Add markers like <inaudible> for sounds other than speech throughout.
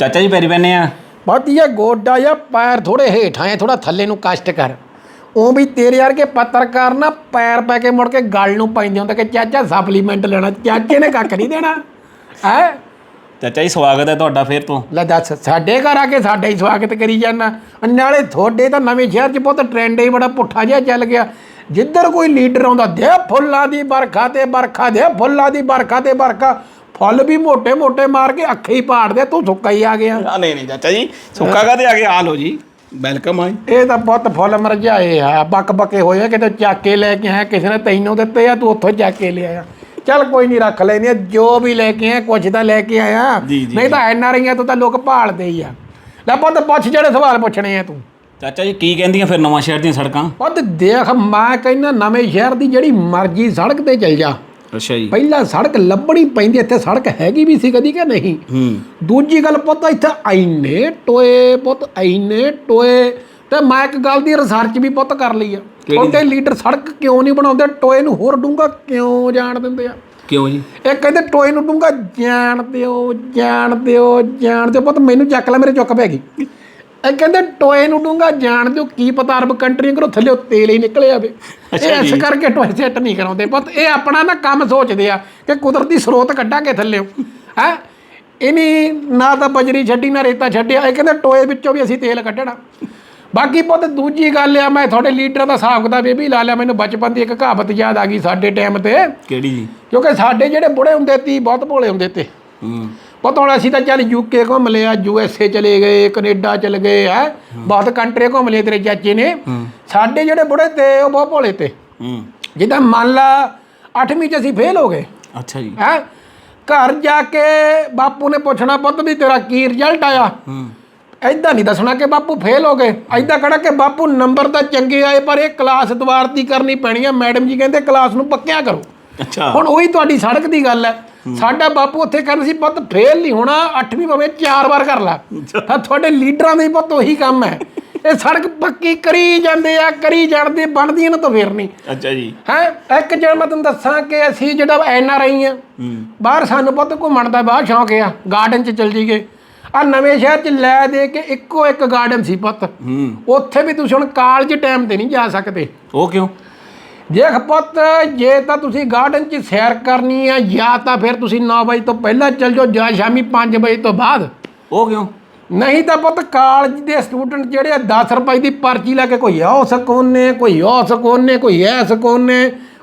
ਚਾਚਾ ਜੀ ਪੈਰੀ ਪੈਨੇ ਆ। ਵਧੀਆ ਗੋਡਾ ਜਾਂ ਪੈਰ ਥੋੜੇ ਹੇਠਾਂ ਐ ਥੋੜਾ ਥੱਲੇ ਨੂੰ ਕਸ਼ਟ ਕਰ। ਉਹ ਵੀ ਤੇਰੇ ਵਰਗੇ ਪੱਤਰਕਾਰ ਨਾ ਪੈਰ ਪੈ ਕੇ ਮੁੜ ਕੇ ਗੱਲ ਨੂੰ ਪੈਂਦੇ ਹੁੰਦੇ ਕਿ ਚਾਚਾ ਸਪਲੀਮੈਂਟ ਲੈਣਾ ਚਾਚੇ ਨੇ ਕੱਖ ਨਹੀਂ ਦੇਣਾ। ਹੈ? ਚਾਚਾ ਜੀ ਸਵਾਗਤ ਹੈ ਤੁਹਾਡਾ ਫੇਰ ਤੋਂ। ਲੈ ਦੱਸ ਸਾਡੇ ਘਰ ਆ ਕੇ ਸਾਡਾ ਹੀ ਸਵਾਗਤ ਕਰੀ ਜਾਣਾ ਨਾਲੇ ਤੁਹਾਡੇ ਤਾਂ ਨਵੇਂ ਸ਼ਹਿਰ 'ਚ ਬਹੁਤ ਟ੍ਰੈਂਡ ਹੀ ਬੜਾ ਪੁੱਠਾ ਜਿਹਾ ਚੱਲ ਗਿਆ। ਜਿੱਧਰ ਕੋਈ ਲੀਡਰ ਆਉਂਦਾ ਦੇ ਫੁੱਲਾਂ ਦੀ ਬਰਖਾ ਤੇ ਬਰਖਾ ਦੇ ਫੁੱਲਾਂ ਦੀ ਬਰਖਾ ਤੇ ਬਰਖਾ ਫੁੱਲ ਵੀ ਮੋٹے ਮੋٹے ਮਾਰ ਕੇ ਅੱਖੇ ਹੀ ਪਾੜ ਦੇ ਤੂੰ ਸੁੱਕਾ ਹੀ ਆ ਗਿਆ। ਨਹੀਂ ਨਹੀਂ ਚਾਚਾ ਜੀ ਸੁੱਕਾ ਕਾਦੇ ਆ ਗਿਆ? ਆ ਲੋ ਜੀ ਵੈਲਕਮ ਆਏ ਇਹ ਤਾਂ ਬਹੁਤ ਫੁੱਲ ਮਰਜਾਏ ਆ ਬੱਕ ਬੱਕੇ ਹੋਏ ਆ, ਕਿਤੇ ਚੱਕ ਲੈ ਕੇ ਆਇਆ ਕਿਸੇ ਨੇ ਤੈਨੂੰ ਦਿੱਤੇ ਆ ਤੂੰ ਉੱਥੋਂ ਚੱਕ ਕੇ ਲਿਆਇਆ। ਚੱਲ ਕੋਈ ਨਹੀਂ ਰੱਖ ਲੈਨੇ ਜੋ ਵੀ ਲੈ ਕੇ ਆ ਕੁਛ ਤਾਂ ਲੈ ਕੇ ਆਇਆ। ਨਹੀਂ ਤਾਂ ਐਨ ਆਰ ਆਈਆਂ ਤੋਂ ਤਾਂ ਲੋਕ ਭਾਲਦੇ ਹੀ ਆ। ਲੈ ਪੁੱਤ ਪੁੱਛ ਜਿਹੜੇ ਸਵਾਲ ਪੁੱਛਣੇ ਆ ਤੂੰ। ਚਾਚਾ ਜੀ ਕੀ ਕਹਿੰਦੀਆਂ ਫਿਰ ਨਵਾਂ ਸ਼ਹਿਰ ਦੀਆਂ ਸੜਕਾਂ? ਪੁੱਤ ਦੇਖ ਮੈਂ ਕਹਿੰਦਾ ਨਵੇਂ ਸ਼ਹਿਰ ਦੀ ਜਿਹੜੀ ਮਰਜ਼ੀ ਸੜਕ ਤੇ ਚੱਲ ਜਾ। ਅੱਛਾ ਜੀ। ਪਹਿਲਾਂ ਸੜਕ ਲੱਭਣੀ ਪੈਂਦੀ ਇੱਥੇ ਸੜਕ ਹੈਗੀ ਵੀ ਸੀ ਕਦੀ ਕਿ ਨਹੀਂ? ਹੂੰ। ਦੂਜੀ ਗੱਲ ਪੁੱਤ ਇੱਥੇ ਐਨੇ ਟੋਏ ਪੁੱਤ ਐਨੇ ਟੋਏ। ਤੇ ਮੈਂ ਇੱਕ ਗੱਲ ਦੀ ਰਿਸਰਚ ਵੀ ਪੁੱਤ ਕਰ ਲਈ ਆ। ਛੋਟੇ ਲੀਡਰ ਸੜਕ ਕਿਉਂ ਨਹੀਂ ਬਣਾਉਂਦੇ? ਟੋਏ ਨੂੰ ਹੋਰ ਡੂੰਗਾ ਕਿਉਂ ਜਾਣ ਦਿੰਦੇ ਆ? ਕਿਉਂ ਜੀ? ਇਹ ਕਹਿੰਦੇ ਟੋਏ ਨੂੰ ਡੂੰਗਾ ਜਾਣ ਦਿਓ ਜਾਣ ਦਿਓ ਜਾਣ ਦਿਓ। ਪੁੱਤ ਮੈਨੂੰ ਚੱਕ ਲੈ ਮੇਰੇ ਚੁੱਕ ਪੈ ਗਈ। ਇਹ ਕਹਿੰਦੇ ਟੋਏ ਨੂੰ ਡੂੰਗਾ ਜਾਣ ਦਿਓ ਕੀ ਪਤਾ ਅਰਬ ਕੰਟਰੀਆਂ ਕਰੋ ਥੱਲੇ ਤੇਲ ਹੀ ਨਿਕਲੇ ਆਵੇ। ਇਸ ਕਰਕੇ ਟੋਏ ਸੈੱਟ ਨਹੀਂ ਕਰਾਉਂਦੇ। ਪੁੱਤ ਇਹ ਆਪਣਾ ਨਾ ਕੰਮ ਸੋਚਦੇ ਆ ਕਿ ਕੁਦਰਤੀ ਸਰੋਤ ਕੱਢਾਂਗੇ ਥੱਲੇ। ਹੈ? ਇਨੀ ਨਾ ਤਾਂ ਬਜਰੀ ਛੱਡੀ ਨਾ ਰੇਤਾ ਛੱਡਿਆ। ਇਹ ਕਹਿੰਦੇ ਟੋਏ ਵਿੱਚੋਂ ਵੀ ਅਸੀਂ ਤੇਲ ਕੱਢਣਾ। ਬਾਕੀ ਪੁੱਤ ਦੂਜੀ ਗੱਲ ਆ ਮੈਂ ਤੁਹਾਡੇ ਲੀਡਰਾਂ ਦਾ ਹਿਸਾਬ ਕਿਤਾਬ ਇਹ ਵੀ ਲਾ ਲਿਆ। ਮੈਨੂੰ ਬਚਪਨ ਦੀ ਇੱਕ ਕਹਾਵਤ ਯਾਦ ਆ ਗਈ ਸਾਡੇ ਟਾਈਮ ਤੇ। ਕਿਹੜੀ ਜੀ? ਕਿਉਂਕਿ ਸਾਡੇ ਜਿਹੜੇ ਬੁੜੇ ਹੁੰਦੇ ਤੀ ਬਹੁਤ ਭੋਲੇ ਹੁੰਦੇ ਤੇ। ਹੂੰ। ਪਤਾ ਹੁਣ ਅਸੀਂ ਤਾਂ ਚੱਲ ਯੂਕੇ ਘੁੰਮ ਲਿਆ ਯੂ ਐਸ ਏ ਚਲੇ ਗਏ ਕੈਨੇਡਾ ਚਲੇ ਗਏ ਹੈ? ਬਹੁਤ ਕੰਟਰੀ ਘੁੰਮ ਲਏ ਤੇਰੇ ਚਾਚੇ ਨੇ। ਸਾਡੇ ਜਿਹੜੇ ਬੁੜੇ ਤੇ ਉਹ ਬਹੁਤ ਭੋਲੇ ਤੇ। ਜਿੱਦਾਂ ਮੰਨ ਲਾ 8ਵੀਂ ਚ ਅਸੀਂ ਫੇਲ ਹੋ ਗਏ। ਅੱਛਾ ਜੀ। ਹੈ? ਘਰ ਜਾ ਕੇ ਬਾਪੂ ਨੇ ਪੁੱਛਣਾ ਪੁੱਤ ਵੀ ਤੇਰਾ ਕੀ ਰਿਜ਼ਲਟ ਆਇਆ? ਐਦਾਂ ਨਹੀਂ ਦੱਸਣਾ ਕਿ ਬਾਪੂ ਫੇਲ ਹੋ ਗਏ। ਐਦਾਂ ਕਹਣਾ ਕਿ ਬਾਪੂ ਨੰਬਰ ਤਾਂ ਚੰਗੇ ਆਏ ਪਰ ਇਹ ਕਲਾਸ ਦੁਬਾਰਤੀ ਕਰਨੀ ਪੈਣੀ ਆ। ਮੈਡਮ ਜੀ ਕਹਿੰਦੇ ਕਲਾਸ ਨੂੰ ਪੱਕਿਆ ਕਰੋ। ਅੱਛਾ। ਹੁਣ ਉਹੀ ਤੁਹਾਡੀ ਸੜਕ ਦੀ ਗੱਲ ਹੈ। ਸਾਡਾ ਬਾਪੂ ਉੱਥੇ ਕਹਿੰਦਾ ਸੀ ਪੁੱਤ ਫੇਲ ਨਹੀਂ ਹੋਣਾ 8ਵੀਂ ਭਾਵੇਂ ਚਾਰ ਵਾਰ ਕਰ ਲਾ। ਤਾਂ ਤੁਹਾਡੇ ਲੀਡਰਾਂ ਦੇ ਪੁੱਤ ਉਹੀ ਕੰਮ ਹੈ। ਇਹ ਸੜਕ ਪੱਕੀ ਕਰੀ ਜਾਂਦੇ ਆ ਕਰੀ ਜਾਂਦੇ ਬਣਦੀ ਇਹਨਾਂ ਤੋਂ ਫੇਰ ਨਹੀਂ ਅੱਛਾ ਜੀ। ਹੈ ਇੱਕ ਜਿਹੜਾ ਮੈਂ ਤੁਹਾਨੂੰ ਦੱਸਾਂ ਕਿ ਅਸੀਂ ਜਿਹੜਾ ਐਨ ਆਰ ਆਈ ਆ ਬਾਹਰ ਸਾਨੂੰ ਪੁੱਤ ਘੁੰਮਣ ਦਾ ਬਹੁਤ ਸ਼ੌਂਕ ਆ ਗਾਰਡਨ 'ਚ ਚਲ ਜੀਗੇ ਆ ਨਵੇਂ ਸ਼ਹਿਰ 'ਚ ਲੈ ਦੇ ਕੇ ਇੱਕੋ ਇੱਕ ਗਾਰਡਨ ਸੀ ਪੁੱਤ। ਉੱਥੇ ਵੀ ਤੁਸੀਂ ਹੁਣ ਕਾਲਜ ਟਾਈਮ ਤੇ ਨਹੀਂ ਜਾ ਸਕਦੇ। ਉਹ ਕਿਉਂ? ਦੇਖ ਪੁੱਤ ਜੇ ਤਾਂ ਤੁਸੀਂ ਗਾਰਡਨ 'ਚ ਸੈਰ ਕਰਨੀ ਆ ਜਾਂ ਤਾਂ ਫਿਰ ਤੁਸੀਂ 9 ਵਜੇ ਤੋਂ ਪਹਿਲਾਂ ਚੱਲ ਜਾਓ ਜਾਂ ਸ਼ਾਮੀ 5 ਵਜੇ ਤੋਂ ਬਾਅਦ। ਉਹ ਕਿਉਂ? ਨਹੀਂ ਤਾਂ ਪੁੱਤ ਕਾਲਜ ਦੇ ਸਟੂਡੈਂਟ ਜਿਹੜੇ ਆ 10 ਰੁਪਏ ਦੀ ਪਰਚੀ ਲੈ ਕੇ ਕੋਈ ਆਹ ਸਕੋਨੇ ਕੋਈ ਉਹ ਸਕੋਨੇ ਕੋਈ ਐ ਸਕੋਨੇ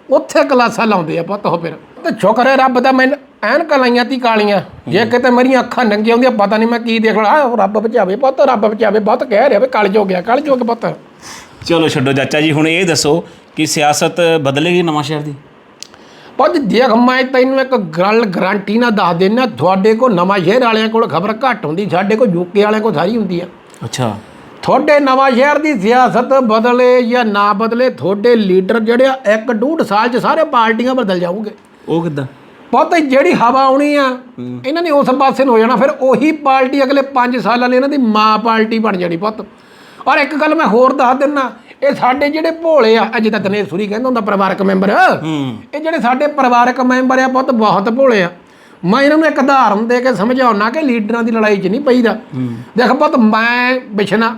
ਉੱਥੇ ਕਲਾਸਾਂ ਲਾਉਂਦੇ ਆ ਪੁੱਤ ਉਹ ਫਿਰ। ਤੇ ਸ਼ੁਕਰ ਹੈ ਰੱਬ ਦਾ ਮੈਨੂੰ ਐਨਕਾਂ ਲਾਈਆਂ ਤੀ ਕਾਲੀਆਂ। ਜੇ ਕਿਤੇ ਮੇਰੀਆਂ ਅੱਖਾਂ ਨੰਗੀਆਂ ਹੁੰਦੀਆਂ ਪਤਾ ਨਹੀਂ ਮੈਂ ਕੀ ਦੇਖ ਲਾ। ਰੱਬ ਬਚਾਵੇ ਪੁੱਤ ਰੱਬ ਬਚਾਵੇ ਬਹੁਤ ਕਹਿ ਰਿਹਾ ਵੀ ਕਾਲਜ ਹੋ ਗਿਆ ਕਾਲਜ ਹੋ ਗਿਆ ਪੁੱਤ। ਚਲੋ ਛੱਡੋ ਚਾਚਾ ਜੀ ਹੁਣ ਇਹ ਦੱਸੋ ਕਿ ਸਿਆਸਤ ਬਦਲੇਗੀ ਨਵਾਂ ਸ਼ਹਿਰ ਦੀ? ਪੁੱਤ ਦੇਖ ਮੈਂ ਤੈਨੂੰ ਇੱਕ ਗੱਲ ਗਰੰਟੀ ਨਾਲ ਦੱਸ ਦਿੰਦਾ ਤੁਹਾਡੇ ਕੋਲ ਨਵਾਂ ਸ਼ਹਿਰ ਵਾਲਿਆਂ ਕੋਲ ਖਬਰ ਘੱਟ ਹੁੰਦੀ ਸਾਡੇ ਕੋਲ ਯੂਕੇ ਵਾਲਿਆਂ ਕੋਲ ਸਾਰੀ ਹੁੰਦੀ ਆ। ਅੱਛਾ। ਤੁਹਾਡੇ ਨਵਾਂ ਸ਼ਹਿਰ ਦੀ ਸਿਆਸਤ ਬਦਲੇ ਜਾਂ ਨਾ ਬਦਲੇ ਤੁਹਾਡੇ ਲੀਡਰ ਜਿਹੜੇ ਆ ਇੱਕ ਡੂਢ ਸਾਲ 'ਚ ਸਾਰੇ ਪਾਰਟੀਆਂ ਬਦਲ ਜਾਊਗੇ। ਉਹ ਕਿੱਦਾਂ? ਪੁੱਤ ਜਿਹੜੀ ਹਵਾ ਆਉਣੀ ਆ ਇਹਨਾਂ ਨੇ ਉਸ ਪਾਸੇ ਨੂੰ ਹੋ ਜਾਣਾ ਫਿਰ ਉਹੀ ਪਾਰਟੀ ਅਗਲੇ 5 ਸਾਲਾਂ ਲਈ ਇਹਨਾਂ ਦੀ ਮਾਂ ਪਾਰਟੀ ਬਣ ਜਾਣੀ ਪੁੱਤ। ਔਰ ਇੱਕ ਗੱਲ ਮੈਂ ਹੋਰ ਦੱਸ ਦਿੰਨਾ ਇਹ ਸਾਡੇ ਜਿਹੜੇ ਭੋਲੇ ਆ ਅਜੇ ਤੱਕ ਨੇ ਸੁਰੀ ਕਹਿੰਦਾ ਹੁੰਦਾ ਪਰਿਵਾਰਕ ਮੈਂਬਰ। ਇਹ ਜਿਹੜੇ ਸਾਡੇ ਪਰਿਵਾਰਕ ਮੈਂਬਰ ਆ ਪੁੱਤ ਬਹੁਤ ਭੋਲੇ ਆ। ਮੈਂ ਇਹਨਾਂ ਨੂੰ ਇੱਕ ਉਦਾਹਰਨ ਦੇ ਕੇ ਸਮਝਾਉਣਾ ਕਿ ਲੀਡਰਾਂ ਦੀ ਲੜਾਈ 'ਚ ਨਹੀਂ ਪਈਦਾ। ਦੇਖ ਪੁੱਤ ਮੈਂ ਬਿਸ਼ਨਾ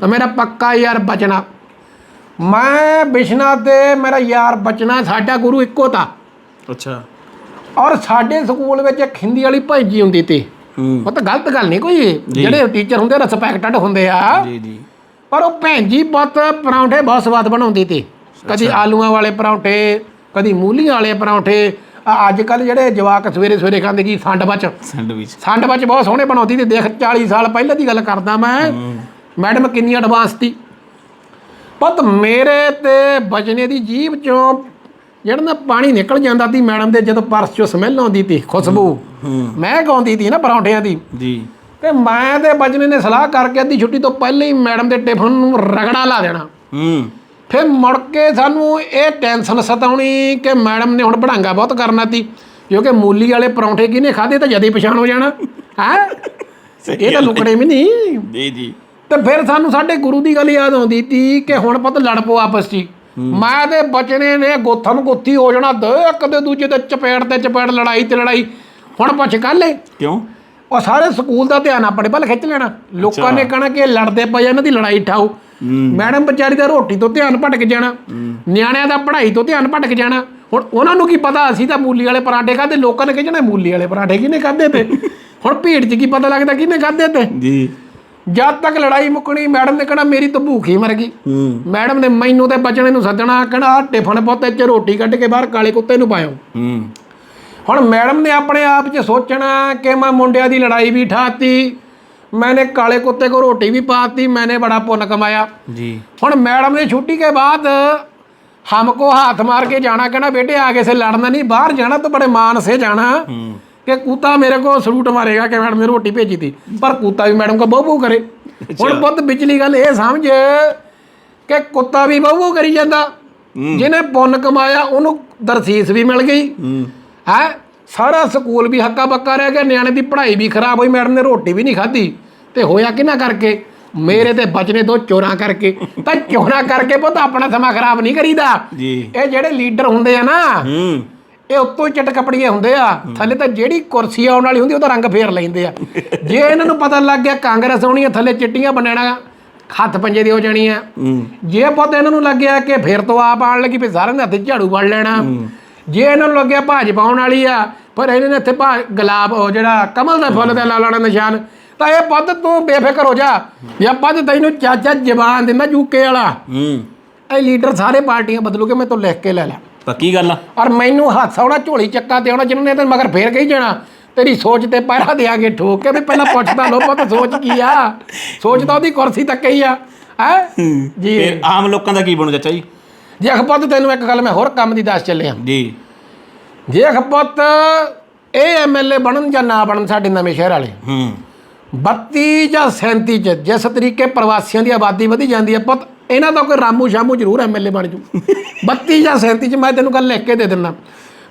ਤਾਂ ਮੇਰਾ ਪੱਕਾ ਯਾਰ ਬਚਣਾ ਮੈਂ ਬਿਸ਼ਨਾ ਤੇ ਮੇਰਾ ਯਾਰ ਬਚਣਾ ਸਾਡਾ ਗੁਰੂ ਇੱਕੋ ਤਾ। ਅੱਛਾ। ਔਰ ਸਾਡੇ ਸਕੂਲ ਵਿੱਚ ਇੱਕ ਹਿੰਦੀ ਵਾਲੀ ਭਾਈਜੀ ਹੁੰਦੀ ਤੀ। ਉਹ ਤਾਂ ਗਲਤ ਗੱਲ ਨਹੀਂ ਕੋਈ। ਜਿਹੜੇ ਟੀਚਰ ਹੁੰਦੇ ਰਿਸਪੈਕਟਡ ਹੁੰਦੇ ਆ। ਜੀ ਜੀ। ਪਰ ਉਹ ਭੈਣ ਜੀ ਬਹੁਤ ਪਰੌਂਠੇ ਬਹੁਤ ਸਵਾਦ ਬਣਾਉਂਦੀ ਤੀ। ਕਦੀ ਆਲੂਆਂ ਵਾਲੇ ਪਰੌਂਠੇ ਕਦੀ ਮੂਲੀਆਂ ਵਾਲੇ ਪਰੌਂਠੇ। ਅੱਜ ਕੱਲ ਜਿਹੜੇ ਜਵਾਕ ਸਵੇਰੇ ਸਵੇਰੇ ਖਾਂਦੇ ਕੀ ਸੰਡ ਵਿੱਚ ਸੈਂਡਵਿਚ ਸੰਡ ਵਿੱਚ ਬਹੁਤ ਸੋਹਣੇ ਬਣਾਉਂਦੀ ਤੇ। ਦੇਖ 40 ਸਾਲ ਪਹਿਲਾਂ ਦੀ ਗੱਲ ਕਰਦਾ ਮੈਂ। ਮੈਡਮ ਕਿੰਨੀ ਐਡਵਾਂਸ ਤੀ। ਪੁੱਤ ਮੇਰੇ ਤੇ ਬਜਨੇ ਦੀ ਜੀਭ ਚੋਂ ਜਿਹੜਾ ਨਾ ਪਾਣੀ ਨਿਕਲ ਜਾਂਦਾ ਸੀ ਮੈਡਮ ਦੇ ਜਦੋਂ ਪਰਸ ਚੋਂ ਸਮੈਲ ਆਉਂਦੀ ਤੀ ਖੁਸ਼ਬੂ। ਮੈਂ ਗਾਉਂਦੀ ਤੀ ਨਾ ਪਰੌਂਠਿਆਂ ਦੀ। ਜੀ। ਤੇ ਮੈਂ ਤੇ ਬਜਨੇ ਨੇ ਸਲਾਹ ਕਰਕੇ ਅੱਧੀ ਛੁੱਟੀ ਤੋਂ ਪਹਿਲਾਂ ਹੀ ਮੈਡਮ ਦੇ ਟਿਫਨ ਨੂੰ ਰਗੜਾ ਲਾ ਦੇਣਾ। ਹੂੰ। ਫਿਰ ਮੁੜ ਕੇ ਸਾਨੂੰ ਇਹ ਟੈਨਸ਼ਨ ਸਤਾਉਣੀ ਕਿ ਮੈਡਮ ਨੇ ਹੁਣ ਪੜਾਂਗਾ ਬਹੁਤ ਕਰਨਾ ਤੀ ਕਿਉਂਕਿ ਮੂਲੀ ਵਾਲੇ ਪਰੌਂਠੇ ਕਿਹਨੇ ਖਾਦੇ ਤਾਂ ਜਦੇ ਪਛਾਣ ਹੋ ਜਾਣਾ। ਹੈ? ਇਹ ਤਾਂ ਲੁਕੜੇ ਵੀ ਨਹੀਂ। ਜੀ ਜੀ। ਤੇ ਫਿਰ ਸਾਨੂੰ ਸਾਡੇ ਗੁਰੂ ਦੀ ਗੱਲ ਯਾਦ ਆਉਂਦੀ ਤੀ ਕਿ ਹੁਣ ਪੁੱਤ ਲੜ ਪਓ ਆਪਸ 'ਚ। ਮੈਂ ਤੇ ਬਚਨੇ ਨੇ ਗੋਥਮ ਗੁੱਥੀ ਹੋ ਜਾਣਾ ਦੋ ਇੱਕ ਦੇ ਦੂਜੇ ਦੇ ਚਪੇੜ ਤੇ ਚਪੇੜ ਲੜਾਈ ਤੇ ਲੜਾਈ। ਹੁਣ ਪੁੱਛ ਕੱਲੇ ਕਿਉਂ? ਉਹ ਸਾਰੇ ਸਕੂਲ ਦਾ ਧਿਆਨ ਆਪਣੇ ਵੱਲ ਖਿੱਚ ਲੈਣਾ। ਲੋਕਾਂ ਨੇ ਕਹਣਾ ਕਿ ਇਹ ਲੜਦੇ ਪਏ ਆ, ਇਹਨਾਂ ਦੀ ਲੜਾਈ ਠਾਓ ਮੈਡਮ ਵਿਚਾਰੀ ਦਾ ਰੋਟੀ ਤੋਂ ਧਿਆਨ ਭਟਕ ਜਾਣਾ। ਨਿਆਣਿਆਂ ਦਾ ਪੜ੍ਹਾਈ ਤੋਂ ਧਿਆਨ ਭਟਕ ਜਾਣਾ। ਹੁਣ ਉਹਨਾਂ ਨੂੰ ਕੀ ਪਤਾ ਅਸੀਂ ਤਾਂ ਮੂਲੀ ਵਾਲੇ ਪਰਾਂਠੇ ਖਾਦੇ ਲੋਕਾਂ ਨੇ ਕਹਿਣਾ ਮੂਲੀ ਵਾਲੇ ਪਰਾਂਠੇ ਕਿਹਨੇ ਖਾਦੇ ਤੇ? <laughs> ਹੁਣ ਭੀੜ 'ਚ ਕੀ ਪਤਾ ਲੱਗਦਾ ਕਿਹਨੇ ਖਾਦੇ ਤੇ? ਜੀ। ਜਦ ਤੱਕ ਲੜਾਈ ਮੁੱਕਣੀ ਮੈਡਮ ਨੇ ਕਹਿਣਾ ਮੇਰੀ ਤਾਂ ਭੂਖ ਹੀ ਮਰ ਗਈ। ਹੂੰ। ਮੈਡਮ ਨੇ ਮੈਨੂੰ ਤੇ ਬਚਣੇ ਨੂੰ ਸੱਦਣਾ ਕਹਿਣਾ ਆਹ ਟਿਫਨ ਪੁੱਤ ਚ ਰੋਟੀ ਕੱਢ ਕੇ ਬਾਹਰ ਕਾਲੇ ਕੁੱਤੇ ਨੂੰ ਪਾਇਓ। ਹੂੰ। ਹੁਣ ਮੈਡਮ ਨੇ ਆਪਣੇ ਆਪ 'ਚ ਸੋਚਣਾ ਕਿ ਮੈਂ ਮੁੰਡਿਆਂ ਦੀ ਲੜਾਈ ਵੀ ਠਾਤੀ मैंने काले कुत्ते को रोटी भी पाती मैंने बड़ा पुण्य कमाया जी ਹੁਣ ਮੈਡਮ ਨੇ ਛੁੱਟੀ के बाद हमको हाथ मार के जाना कहना बेटे आगे से लड़ना नहीं बाहर जाना तो बड़े मान से जाना कि कुत्ता मेरे को सलूट मारेगा कि मैडम ने रोटी भेजी थी पर कुत्ता भी मैडम को बहु बहु करे ਹੁਣ ਪੁੱਤ ਵਿਚਲੀ ਗੱਲ ਇਹ ਸਮਝ ਕਿ ਕੁੱਤਾ ਵੀ ਬਹੁ ਬਹੁ ਕਰੀ ਜਾਂਦਾ ਜਿਹਨੇ ਪੁੰਨ ਕਮਾਇਆ ਉਹਨੂੰ ਦਰਸੀਸ ਵੀ ਮਿਲ ਗਈ ਹੈ? ਸਾਰਾ ਸਕੂਲ ਵੀ ਹੱਕਾ ਬੱਕਾ ਰਹਿ ਗਿਆ ਨਿਆਣੇ ਦੀ ਪੜ੍ਹਾਈ ਵੀ ਖਰਾਬ ਹੋਈ ਮੈਡਮ ਨੇ ਰੋਟੀ ਵੀ ਨਹੀਂ ਖਾਧੀ। ਤੇ ਹੋਇਆ ਕਿਹਨਾਂ ਕਰਕੇ? ਮੇਰੇ ਤੇ ਬਚਨੇ ਦੋ ਚੋਰਾਂ ਕਰਕੇ। ਤਾਂ ਚੋਰਾਂ ਕਰਕੇ ਪੁੱਤ ਆਪਣਾ ਸਮਾਂ ਖਰਾਬ ਨਹੀਂ ਕਰੀਦਾ। ਜੀ। ਇਹ ਜਿਹੜੇ ਲੀਡਰ ਹੁੰਦੇ ਆ ਨਾ ਹੂੰ। ਇਹ ਉੱਤੋਂ ਹੀ ਚਟ ਕਪੜੀਏ ਹੁੰਦੇ ਆ। ਥੱਲੇ ਤਾਂ ਜਿਹੜੀ ਕੁਰਸੀ ਆਉਣ ਵਾਲੀ ਹੁੰਦੀ ਉਹਦਾ ਰੰਗ ਫੇਰ ਲੈਂਦੇ ਆ। ਜੇ ਇਹਨਾਂ ਨੂੰ ਪਤਾ ਲੱਗ ਗਿਆ ਕਾਂਗਰਸ ਆਉਣੀ ਆ ਥੱਲੇ ਚਿੱਟੀਆਂ ਬਣਨਾ ਹੱਥ ਪੰਜੇ ਦੀ ਹੋ ਜਾਣੀ ਆ ਹੂੰ। ਜੇ ਪੁੱਤ ਇਹਨਾਂ ਨੂੰ ਲੱਗਿਆ ਕਿ ਫਿਰ ਤੋਂ ਆਪ ਆਣ ਲੱਗੀ ਫਿਰ ਸਾਰਿਆਂ ਦੇ ਹੱਥ ਝਾੜੂ ਵੜ ਲੈਣਾ। ਜੇ ਇਹਨਾਂ ਨੂੰ ਲੱਗਿਆ ਭਾਜ ਪਾਉਣ ਵਾਲੀ ਆ ਪਰ ਇਹਨਾਂ ਨੇ ਇੱਥੇ ਭਾ ਗੁਲਾਬ ਉਹ ਜਿਹੜਾ ਕਮਲ ਦਾ ਫੁੱਲ ਦਾ ਲਾ ਲੈਣਾ ਨਿਸ਼ਾਨ ਤਾਂ ਇਹ ਪੁੱਤ ਤੂੰ ਬੇਫਿਕਰ ਹੋ ਜਾ। ਜਾਂ ਪੁੱਤ ਤੈਨੂੰ ਚਾਚਾ ਜ਼ਬਾਨ ਦਿੰਦਾ ਯੂਕੇ ਵਾਲਾ। ਹੂੰ। ਇਹ ਲੀਡਰ ਸਾਰੇ ਪਾਰਟੀਆਂ ਬਦਲੂਗੇ ਮੈਂ ਤੋਂ ਲਿਖ ਕੇ ਲੈ ਲੈ। ਪੱਕੀ ਗੱਲ ਆ? ਔਰ ਮੈਨੂੰ ਹੱਥ ਆਉਣਾ ਝੋਲੀ ਚੱਕਾ ਤੇ ਆਉਣਾ ਜਿਹਨਾਂ ਨੇ ਤੇ ਮਗਰ ਫੇਰ ਕਹੀ ਜਾਣਾ ਤੇਰੀ ਸੋਚ ਤੇ ਪੈਰਾ ਦੇਾਂਗੇ ਠੋਕ ਕੇ ਵੀ ਪਹਿਲਾਂ ਪੁੱਛਦਾ ਲੋ ਪੁੱਤ ਸੋਚ ਕੀ ਆ? ਸੋਚ ਤਾਂ ਉਹਦੀ ਕੁਰਸੀ ਤੱਕ ਹੀ ਆ ਹੈ? ਜੀ। ਫਿਰ ਆਮ ਲੋਕਾਂ ਦਾ ਕੀ ਬਣੂ ਚਾਚਾ ਜੀ? ਜੇ ਅਖਪਤ ਤੈਨੂੰ ਇੱਕ ਗੱਲ ਮੈਂ ਹੋਰ ਕੰਮ ਦੀ ਦੱਸ ਚੱਲਿਆ। ਜੀ। ਜੇ ਅਖਪਤ ਇਹ ਐਮਐਲਏ ਬਣਨ ਜਾਂ ਨਾ ਬਣਨ ਸਾਡੇ ਨਵੇਂ ਸ਼ਹਿਰ ਵਾਲੇ। ਹੂੰ। 32 ਜਾਂ 37 ਚ ਜਿਸ ਤਰੀਕੇ ਪ੍ਰਵਾਸੀਆਂ ਦੀ ਆਬਾਦੀ ਵਧੀ ਜਾਂਦੀ ਹੈ ਪੁੱਤ ਇਹਨਾਂ ਦਾ ਕੋਈ ਰਾਮੂ ਸ਼ਾਮੂ ਜ਼ਰੂਰ ਐਮਐਲਏ ਬਣ ਜੂ। <laughs> 32 ਜਾਂ 37 ਚ ਮੈਂ ਤੈਨੂੰ ਗੱਲ ਲਿਖ ਕੇ ਦੇ ਦਿੰਦਾ।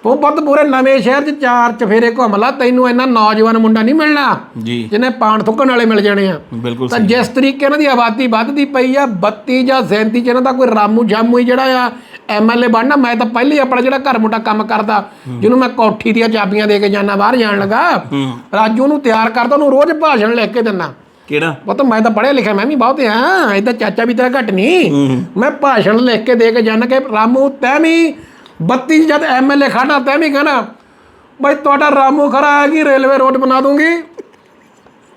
ਉਹ ਪੁੱਤ ਪੂਰੇ ਨਵੇਂ ਸ਼ਹਿਰ ਚ ਚਾਰ ਚਫੇਰੇ ਘੁੰਮ ਲਾ ਤੈਨੂੰ ਇੰਨਾ ਨੌਜਵਾਨ ਮੁੰਡਾ ਨਹੀਂ ਮਿਲਣਾ। ਜੀ। ਜਿਹਨੇ ਪਾਣ ਥੁੱਕਣ ਵਾਲੇ ਮਿਲ ਜਾਣੇ ਆ। ਬਿਲਕੁਲ ਤਾਂ ਜਿਸ ਤਰੀਕੇ ਇਹਨਾਂ ਦੀ ਆਬਾਦੀ ਵੱਧਦੀ ਪਈ ਆ 32 ਜਾਂ 37 ਚ ਇਹਨਾਂ ਦਾ ਕੋਈ ਰਾਮੂ ਜਾਮੂ ਹੀ ਜਿਹੜਾ ਆ ਐਮਐਲਏ ਬਣਨਾ ਮੈਂ ਤਾਂ ਪਹਿਲੇ ਹੀ ਆਪਣਾ ਜਿਹੜਾ ਘਰ ਮੁੰਡਾ ਕੰਮ ਕਰਦਾ ਜਿਹਨੂੰ ਮੈਂ ਕੋਠੀ ਦੀਆਂ ਚਾਬੀਆਂ ਦੇ ਕੇ ਜਾਣਾ ਬਾਹਰ ਜਾਣ ਲੱਗਾ। ਰਾਜੂ ਨੂੰ ਤਿਆਰ ਕਰਦਾ ਉਹਨੂੰ ਰੋਜ਼ ਭਾਸ਼ਣ ਲਿਖ ਕੇ ਦਿੰਦਾ। ਕਿਹੜਾ? ਉਹ ਤਾਂ ਮੈਂ ਤਾਂ ਪੜ੍ਹਿਆ ਲਿਖਿਆ ਮੈਂ ਵੀ ਬਹੁਤ ਹਾਂ ਇਦਾਂ ਚਾਚਾ ਵੀ ਤੇਰਾ ਘੱਟ ਨਹੀਂ। ਮੈਂ ਭਾਸ਼ਣ ਲਿਖ ਕੇ ਦੇ ਕੇ ਜਾਣਾ ਕਿ ਰਾਮੂ ਤੈਂ ਵੀ 32 ਜਦ ਐਮਐਲਏ ਖੜਾ ਤੈਂ ਵੀ ਕਹਿਣਾ ਬਈ ਤੁਹਾਡਾ ਰਾਮੂ ਖਰਾ ਹੈ ਕਿ ਰੇਲਵੇ ਰੋਡ ਬਣਾ ਦੂੰਗੀ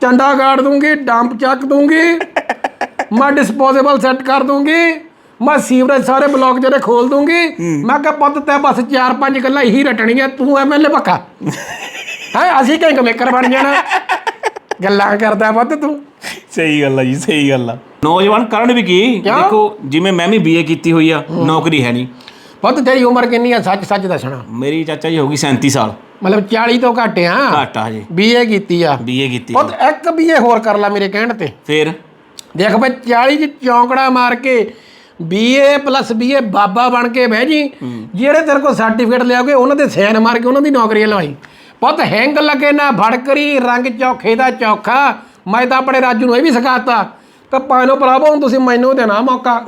ਚੰਡਾ ਗਾੜ ਦੂੰਗੀ ਡੰਪ ਚੱਕ ਦੂੰਗੀ ਮੈਂ ਡਿਸਪੋਜ਼ੇਬਲ ਸੈੱਟ ਕਰ ਦੂੰਗੀ ਮੈਂ ਸੀਵਰੇਜ ਸਾਰੇ ਬਲਾਕ ਜਿਹੜੇ ਖੋਲ ਦੂੰਗੀ ਮੈਂ ਕਿਹਾ ਪੁੱਤ ਤੈ ਬਸ ਚਾਰ ਪੰਜ ਗੱਲਾਂ ਇਹੀ ਰਟਣੀਆਂ ਤੂੰ ਐਮਐਲਏ ਪੱਕਾ? ਹੈ ਅਸੀਂ ਕਿੰਗ ਮੇਕਰ ਬਣ ਜਾਣਾ। ਗੱਲਾਂ ਕਰਦਾ ਪੁੱਤ ਤੂੰ। ਸਹੀ ਗੱਲ ਆ ਜੀ ਸਹੀ ਗੱਲ ਆ। ਨੌਜਵਾਨ ਕਰਨ ਵੀ ਕੀ? ਦੇਖੋ ਜਿਵੇਂ ਮੈਂ ਵੀ ਬੀਏ ਕੀਤੀ ਹੋਈ ਆ ਨੌਕਰੀ ਹੈ ਨਹੀਂ। ਪੁੱਤ ਤੇਰੀ ਉਮਰ ਕਿੰਨੀ ਆ? ਸੱਚ ਸੱਚ ਦੱਸਣਾ। ਮੇਰੀ ਚਾਚਾ ਜੀ ਹੋ ਗਈ 37 ਸਾਲ। ਮਤਲਬ 40 ਤੋਂ ਘੱਟ ਆ? ਘੱਟ ਆ ਹਜੇ। ਬੀਏ ਕੀਤੀ ਆ। ਬੀਏ ਕੀਤੀ ਪੁੱਤ ਇੱਕ ਬੀਏ ਹੋਰ ਕਰ ਲੈ ਮੇਰੇ ਕਹਿਣ ਤੇ। ਫਿਰ? ਦੇਖ ਬਈ 40 ਚ ਚੌਂਕੜਾ ਮਾਰ ਕੇ ਬੀਏ ਪਲੱਸ ਬੀਏ ਬਾਬਾ ਬਣ ਕੇ ਬਹਿ ਜੀ। ਜਿਹੜੇ ਤੇਰੇ ਕੋਲ ਸਰਟੀਫਿਕੇਟ ਲਿਆਓਗੇ ਉਹਨਾਂ ਦੇ ਸਾਈਨ ਮਾਰ ਕੇ ਉਹਨਾਂ ਦੀ ਨੌਕਰੀ ਲਵਾਈ। ਪੁੱਤ ਹੈਂਗ ਲੱਗੇ ਨਾ ਫੜਕਰੀ ਰੰਗ ਚੌਖੇ ਦਾ ਚੌਖਾ। ਮੈਂ ਤਾਂ ਆਪਣੇ ਰਾਜੂ ਨੂੰ ਇਹ ਵੀ ਸਿਖਾਤਾ। ਕਿ ਪਾਇਨੋ ਭਰਾਵੋ ਹੁਣ ਤੁਸੀਂ ਮੈਨੂੰ ਦੇਣਾ ਮੌਕਾ।